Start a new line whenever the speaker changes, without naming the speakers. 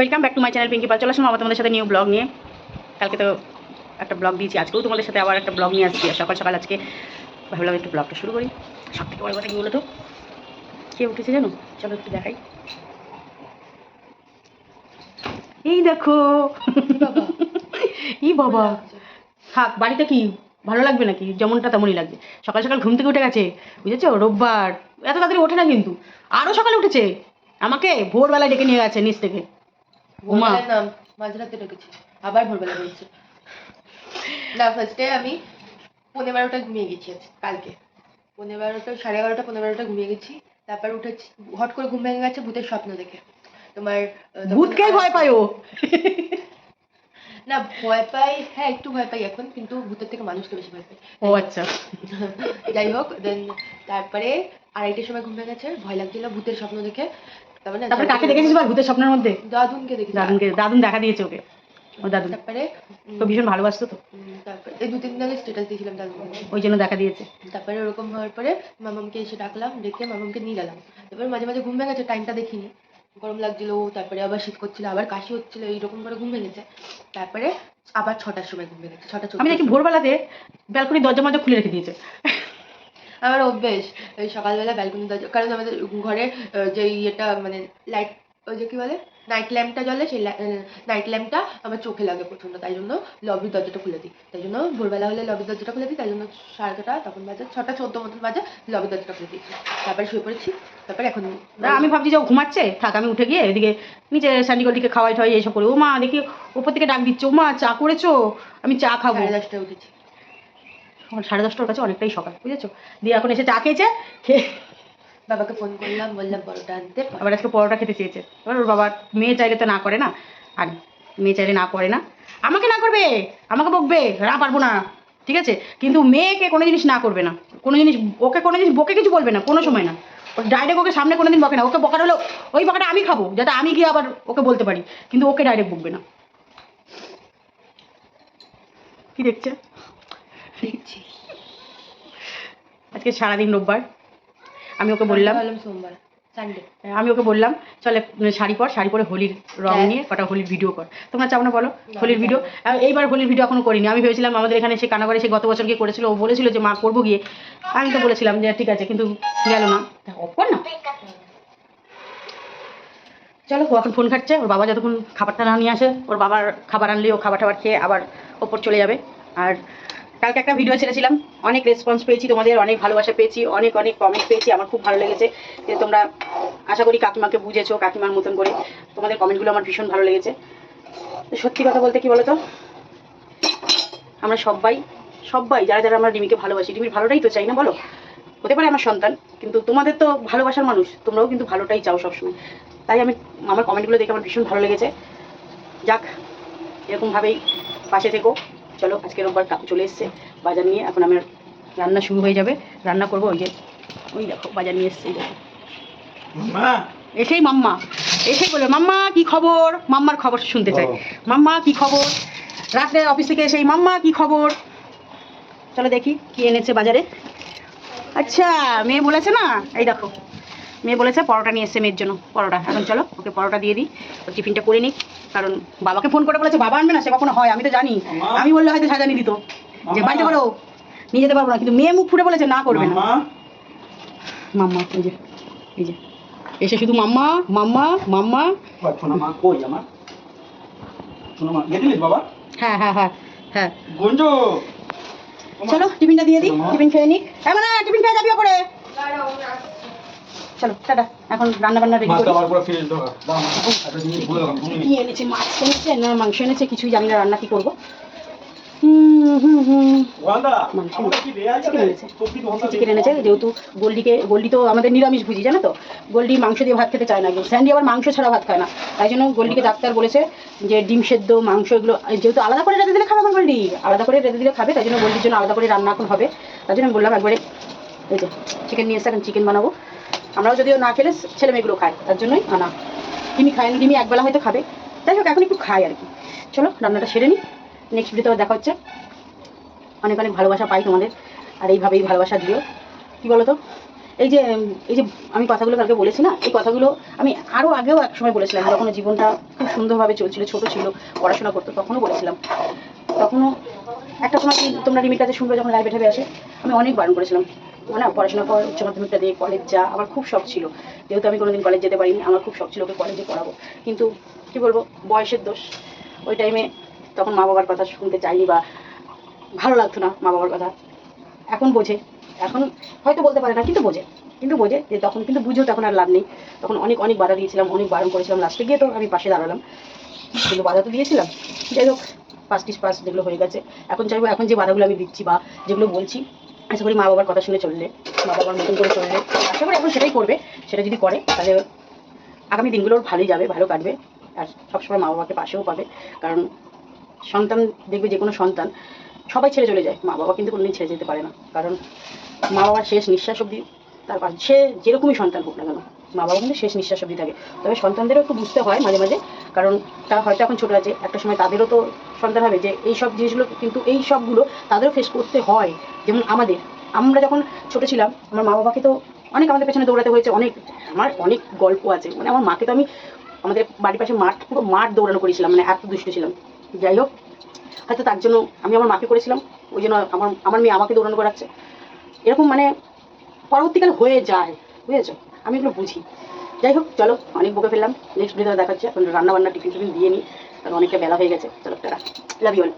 Welcome back to my channel Pinki Pal চলে আসলাম আবার তোমাদের সাথে নিউ ব্লগ নিয়ে। কালকে তো একটা ব্লগ দিয়েছি, আজকেও তোমাদের সাথে আবার একটা ব্লগ নিয়ে আসছি। সকাল সকাল আজকে ভাবলাম একটু ব্লগটা শুরু করি। সব থেকে বড় কথা কি বলো তো কে উঠেছে জানো? চলো একটু দেখাই। এই দেখো। ই বাবা। থাক, বাড়িতে কি? ভালো লাগবে নাকি? যেমনটা তেমনই লাগবে। সকাল সকাল ঘুম থেকে উঠে গেছে, বুঝেছ? রোববার। এত তাড়াতাড়ি ওঠে না কিন্তু। আরও সকালে উঠেছে। আমাকে ভোরবেলায় ডেকে নিয়ে গেছে নিচ থেকে। ওমা
মাঝরাতে ঢুকেছি আবার ভোরবেলা বলছে। না ফার্স্টে আমি পনেরো বারোটা ঘুমিয়ে গেছি কালকে। পনেরো বারোটা সাড়ে এগারোটা পনেরো বারোটা ঘুমিয়ে গেছি। তারপর উঠেছি হট করে ঘুম ভেঙে গেছে ভূতের স্বপ্ন দেখে। তোমার
ভূতকেই ভয় পায় ও?
না ভয় পাই হ্যাঁ একটু ভয় পাই এখন কিন্তু ভূতের থেকে মানুষকে বেশি ভয় পাই
ও আচ্ছা।
যাই হোক দেন তারপরে আড়াইটার সময় ঘুম ভেঙে গেছে ভয় লাগছিল ভূতের স্বপ্ন দেখে। তারপরে
কাকে দেখেছিস বল ভূতের স্বপ্নের মধ্যে?
দাদুনকে দেখেছি।
দাদুনকে দাদুন দেখা দিয়েছে ওকে। ও দাদুন।
তারপরে
তো ভীষণ ভালোবাসতো তো।
তারপরে এই দু তিন দিন আগে স্ট্যাটাস দিয়েছিলাম দাদুন
ওই জন্য দেখা দিয়েছে।
তারপরে ওরকম হওয়ার পরে মামামকে এসে ডাকলাম ডেকে মামামকে নিয়ে গেলাম। তারপরে মাঝে মাঝে ঘুম ভেঙেছে টাইমটা দেখিনি। গরম লাগছিল তারপরে আবার শীত করছিল আবার কাশি হচ্ছিল এইরকম করে ঘুম ভেঙেছে। তারপরে আবার ছটার সময় ঘুম ভেঙেছে ছটা
আমি দেখি ভোরবেলাতে ব্যালকনি দরজা মজা খুলে রেখে দিয়েছে।
আমার অভ্যেস। ওই সকালবেলা ব্যালকনি দরজা কারণ আমাদের ঘরে যে ইয়েটা মানে লাইট ওই যে কি বলে? নাইট ল্যাম্পটা জ্বলে সেই নাইট ল্যাম্পটা আমার চোখে লাগে প্রচণ্ড। তাই জন্য লবির দরজাটা খুলে দিই। তাই জন্য ভোরবেলা হলে লবির দরজাটা খুলে দিই। তাই জন্য সাড়ে ছটা তখন বাজে ছটা চোদ্দ মতন বাজে লবির দরজাটা খুলে দিই। তারপরে শুয়ে পড়েছি। তারপরে এখন
না আমি ভাবছি যে ও ঘুমাচ্ছে। থাক আমি উঠে গিয়ে এদিকে নিচে স্যান্ডিগোলটিকে খাওয়াই ঠাওয়াই এইসব করি। ও মা দেখি উপর থেকে ডাক দিচ্ছে। ও মা চা করেছ? আমি চা খাব।
সাড়ে দশটায় উঠেছি।
সাড়ে দশটার কাছে অনেকটাই সকাল বুঝেছ? দিয়ে এখন এসে চা খেয়েছে খেয়ে
বাবাকে ফোন করলাম বললাম পরোটা আনতে
আবার আজকে পরোটা খেতে চেয়েছে। এবার ওর বাবা মেয়ে চাইলে তো না করে না? আর মেয়ে চাইলে না করে না? আমাকে না করবে আমাকে বকবে না পারব না ঠিক আছে? কিন্তু মেয়েকে কোনো জিনিস না করবে না। কোনো জিনিস ওকে কোনো জিনিস বকে কিছু বলবে না কোনো সময় না। ডাইরেক্ট ওকে সামনে কোনো দিন বকে না। ওকে বকার হলো ওই বকাটা আমি খাব যাতে আমি গিয়ে আবার ওকে বলতে পারি। কিন্তু ওকে ডাইরেক্ট বকবে না। কি দেখছে?
দেখছি
আজকে সারাদিন রোববার। আমি ওকে বললাম
সোমবার সানডে
আমি ওকে বললাম চলে শাড়ি পর শাড়ি পরে হোলির রং
হ্যাঁ।
নিয়ে কটা হোলির ভিডিও কর। তোমরা চাও না বলো? হোলির ভিডিও এইবার হোলির ভিডিও এখনও করিনি। আমি ভেবেছিলাম আমাদের এখানে সে কানাবাড়ি সে গত বছর গিয়ে করেছিল ও বলেছিল যে মা করব গিয়ে। আমি তো বলেছিলাম যে ঠিক আছে কিন্তু গেল না। অফ কর না। চলো ও এখন ফোন খাচ্ছে ওর বাবা যতক্ষণ খাবারটা না নিয়ে আসে ওর বাবার খাবার আনলে ও খাবার টাবার খেয়ে আবার ওপর চলে যাবে। আর কালকে একটা ভিডিও ছেড়েছিলাম। অনেক রেসপন্স পেয়েছি তোমাদের, অনেক ভালোবাসা পেয়েছি, অনেক অনেক কমেন্ট পেয়েছি, আমার খুব ভালো লেগেছে। যে তোমরা, আশা করি কাকিমাকে বুঝেছ, কাকিমার মতন করে। তোমাদের কমেন্টগুলো আমার ভীষণ ভালো লেগেছে। সত্যি কথা বলতে কি বলো তো আমরা সবাই সবাই যারা যারা আমরা রিমিকে ভালোবাসি রিমির ভালোটাই তো চাই না বলো? হতে পারে আমার সন্তান, কিন্তু তোমাদের তো ভালোবাসার মানুষ, তোমরাও কিন্তু ভালোটাই চাও সবসময়। তাই আমি, আমার কমেন্টগুলো দেখে আমার ভীষণ ভালো লেগেছে। যাক, এরকমভাবেই পাশে থেকো। চলো আজকে রোববার কাকু চলে এসছে। বাজার নিয়ে এখন আমার রান্না শুরু হয়ে যাবে। রান্না করব ওই যে ওই দেখো বাজার নিয়ে এসছে দেখো। এসেই মাম্মা এসেই বলবে মাম্মা কি খবর? মাম্মার খবর শুনতে চাই। মাম্মা কি খবর? রাত্রে অফিস থেকে এসেই মাম্মা কি খবর? চলো দেখি কি এনেছে বাজারে। আচ্ছা মেয়ে বলেছে না? এই দেখো। মেয়ে বলেছে পরোটা নিয়ে এসছে মেয়ের জন্য পরোটা। এখন চলো ওকে পরোটা দিয়ে দিই। ওর টিফিনটা করে নিক কারণ বাবাকে ফোন করে বলেছে বাবা আনবে না? সে কখনো হয় আমি তো জানি। আমি বললে হয়তো সাজানি দিত যে। বাড়িতে করো। নিয়ে যেতে পারব না কিন্তু মেয়ে মুখ ফুটে বলেছে না করবে না। মাম্মা এই যে এই যে এসে শুধু মাম্মা মাম্মা মাম্মা।
শোনা মা কই আমার? বাবা?
হ্যাঁ হ্যাঁ হ্যাঁ হ্যাঁ।
গঞ্জু!
চলো টিফিনটা দিয়ে দিই টিফিন খেয়ে নিক। এমন না টিফিন খেয়ে যাবি ওপরে? চলো টাটা এখন রান্না বান্না রেডি করি। কি এনেছে মাছ এনেছে না মাংস এনেছে কিছুই জানি না রান্না কি করব। যেহেতু গোল্ডিকে গোল্ডি তো আমাদের নিরামিষ ভুজি জানো তো? গোল্ডি মাংস দিয়ে ভাত খেতে চায় না স্যান্ডি আবার মাংস ছাড়া ভাত খায় না। তাই জন্য গোল্ডিকে ডাক্তার বলেছে যে ডিম সেদ্ধ মাংস এগুলো যেহেতু আলাদা করে রেঁধে দিলে খাবে আমার গোল্ডি আলাদা করে রেঁধে দিলে খাবে তাই জন্য গোল্ডির জন্য আলাদা করে রান্না এখন হবে। তাই জন্য বললাম একবারে এই যে চিকেন নিয়ে এসে এখন চিকেন বানাবো। আমরাও যদিও না খেলে ছেলে মেয়েগুলো খায়, তার জন্যই আনা। ডিমি খায় না ডিমি একবেলা হয়তো খাবে। যাই হোক, এখন একটু খাই আর কি। চলো, রান্নাটা সেরে নিই নেক্সট ভিডিওতে দেখা হচ্ছে। অনেক অনেক ভালোবাসা পাই তোমাদের। আর এইভাবেই ভালোবাসা দিও। কি বলো তো এই যে এই যে আমি কথাগুলো কালকে বলেছি না, এই কথাগুলো আমি আরও আগেও এক সময় বলেছিলাম যখন জীবনটা খুব সুন্দরভাবে চলছিল, ছোট ছিল, পড়াশোনা করতো, তখনও বলেছিলাম। তখনও একটা সময় তোমরা রিমির কাছে শুনবে যখন লাইভে ঠাবে আসে, আমি অনেক বারণ করেছিলাম মানে পড়াশোনা কর, উচ্চ মাধ্যমিকটা দিয়ে কলেজ যা, আমার খুব শখ ছিল। যেহেতু আমি কোনোদিন কলেজ যেতে পারিনি, আমার খুব শখ ছিল ওকে কলেজে পড়াবো। কিন্তু কি বলব, বয়সের দোষ। ওই টাইমে তখন মা বাবার কথা শুনতে চাইনি বা ভালো লাগতো না মা বাবার কথা। এখন বোঝে। এখন হয়তো বলতে পারে না, কিন্তু বোঝে। কিন্তু বোঝে যে তখন কিন্তু বুঝেও তখন আর লাভ নেই। তখন অনেক অনেক বাধা দিয়েছিলাম, অনেক বারণ করেছিলাম। লাস্টে গিয়ে তো আমি পাশে দাঁড়ালাম। কিন্তু বাধা তো দিয়েছিলাম। যাই হোক পাস টিস পাস যেগুলো হয়ে গেছে। এখন চাইব এখন যে বাধাগুলো আমি দিচ্ছি বা যেগুলো বলছি আশা করি মা বাবার কথা শুনে চললে, মা বাবার মতন করে চললে। আশা করি এখন সেটাই করবে, সেটা যদি করে, তাহলে আগামী দিনগুলো ওর ভালোই যাবে, ভালো কাটবে, আর সবসময় মা বাবাকে পাশেও পাবে। কারণ সন্তান দেখবে যে কোনো সন্তান, সবাই ছেড়ে চলে যায়। মা বাবা কিন্তু কোনোদিন ছেড়ে যেতে পারে না। কারণ মা বাবার শেষ নিঃশ্বাস অবধি তার পাশে সে যেরকমই সন্তান হোক না কেন, মা বাবা কিন্তু শেষ নিঃশ্বাস অবধি থাকে। তবে সন্তানদেরও একটু বুঝতে হয় মাঝে মাঝে কারণ তারা হয়তো এখন ছোটো আছে, একটা সময় তাদেরও তো সন্তান হবে যে এই সব জিনিসগুলো কিন্তু এই সবগুলো তাদেরও ফেস করতে হয়, যেমন আমাদের। আমরা যখন ছোটো ছিলাম, আমার মা বাবাকে তো অনেক আমাদের পেছনে দৌড়াতে হয়েছে, অনেক। আমার অনেক গল্প আছে মানে আমার মাকে তো আমি আমাদের বাড়ির পাশে মাঠ, পুরো মাঠ দৌড়ানো করেছিলাম মানে এত দুষ্ট ছিলাম। যাই হোক, হয়তো তার জন্য আমি আমার মাকে করেছিলাম, ওই জন্য আমার আমার মেয়ে আমাকে দৌড়ানো করাচ্ছে। এরকম মানে পরবর্তীকালে হয়ে যায়, বুঝেছ? আমি এগুলো বুঝি। যাই হোক, চলো, অনেক বুকে ফেললাম। নেক্সট ভিডিও দেখাচ্ছে এখন রান্না বান্না টিফিন টিফিন দিয়ে নিই। কারণ অনেকটা বেলা হয়ে গেছে। চলো, টাটা। Love you all